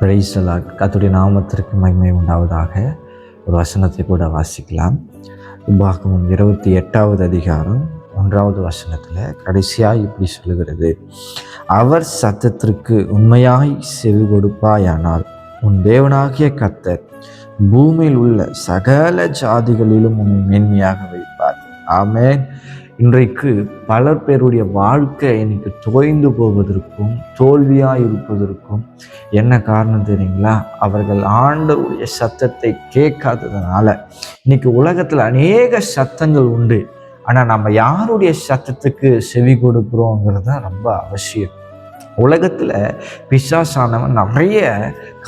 பிரைசலாட் கத்துடைய நாமத்திற்கு மகிமை உண்டாவதாக ஒரு வசனத்தை கூட வாசிக்கலாம். உபாகமும் இருபத்தி எட்டாவது அதிகாரம் ஒன்றாவது வசனத்தில் கடைசியாக இப்படி சொல்லுகிறது. அவர் சத்தத்திற்கு உண்மையாய் செவி கொடுப்பாயானால் உன் தேவனாகிய கத்தர் பூமியில் உள்ள சகல ஜாதிகளிலும் உன்னை மேன்மையாக வைப்பார். ஆமென். இன்றைக்கு பலர் பேருடைய வாழ்க்கை இன்னைக்கு தோய்ந்து போவதற்கும் தோல்வியாக இருப்பதற்கும் என்ன காரணம் தெரியுங்களா? அவர்கள் ஆண்டவருடைய சத்தத்தை கேட்காததுனால இன்னைக்கு உலகத்தில் அநேக சத்தங்கள் உண்டு. ஆனால் நம்ம யாருடைய சத்தத்துக்கு செவி கொடுக்குறோங்கிறது தான் ரொம்ப அவசியம். உலகத்தில் பிசாசானவன் நிறைய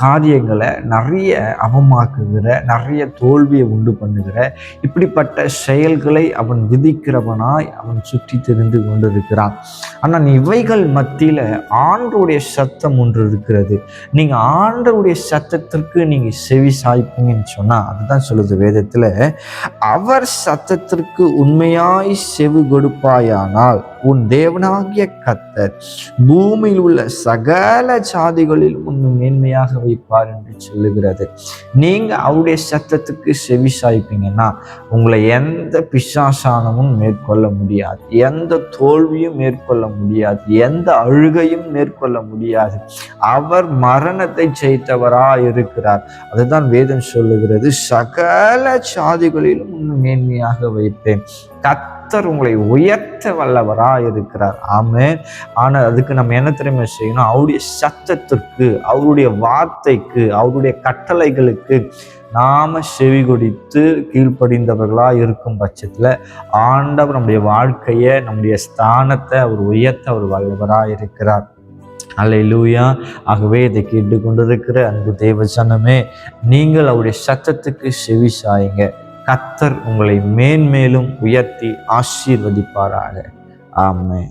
காரியங்களை நிறைய அவமாக்குகிற நிறைய தோல்வியை உண்டு பண்ணுகிற இப்படிப்பட்ட செயல்களை அவன் விதிக்கிறவனாய் அவன் சுற்றி தெரிந்து கொண்டிருக்கிறான். ஆனால் இவைகள் மத்தியில் ஆண்டருடைய சத்தம் ஒன்று இருக்கிறது. நீங்கள் ஆண்டருடைய சத்தத்திற்கு நீங்கள் செவி சாய்ப்பீங்கன்னு சொன்னால் அதுதான் சொல்லுது வேதத்தில் அவர் சத்தத்திற்கு உண்மையாய் செவி கொடுப்பாயானால் உன் தேவனாகிய கத்தர் பூமியில் உள்ள சகல சாதிகளில் உன் மேன்மையாக அறிவிப்பார் என்று சொல்லுகிறது. நீங்க அவருடைய சத்தத்துக்கு செவி சாய்ப்பீங்கன்னா உங்களை எந்த பிசாசானமும் மேற்கொள்ள முடியாது. எந்த தோல்வியும் மேற்கொள்ள முடியாது. எந்த அழுகையும் மேற்கொள்ள முடியாது. அவர் மரணத்தை ஜெயித்தவரா இருக்கிறார். அதுதான் வேதம் சொல்லுகிறது. சகல சாதிகளிலும் உன்னை மேன்மையாக வைப்பேன். கர்த்தர் உங்களை உயர்த்த வல்லவரா இருக்கிறார். ஆமே ஆனால் அதுக்கு நம்ம என்ன திறமை செய்யணும்? அவருடைய சத்தத்திற்கு அவருடைய வார்த்தைக்கு அவருடைய கட்டளைகளுக்கு நாம செவி கொடித்து கீழ்ப்படிந்தவர்களாக இருக்கும் பட்சத்தில் ஆண்டவர் நம்முடைய வாழ்க்கையை நம்முடைய ஸ்தானத்தை அவர் உயர்த்த அவர் வல்லவராக இருக்கிறார். அல்லேலூயா. ஆகவே இதை கேட்டுக்கொண்டிருக்கிற அன்பு தேவசனமே நீங்கள் அவருடைய சத்தத்துக்கு செவி சாயுங்க. கத்தர் உங்களை மேன்மேலும் உயர்த்தி ஆசீர்வதிப்பாராக. ஆமே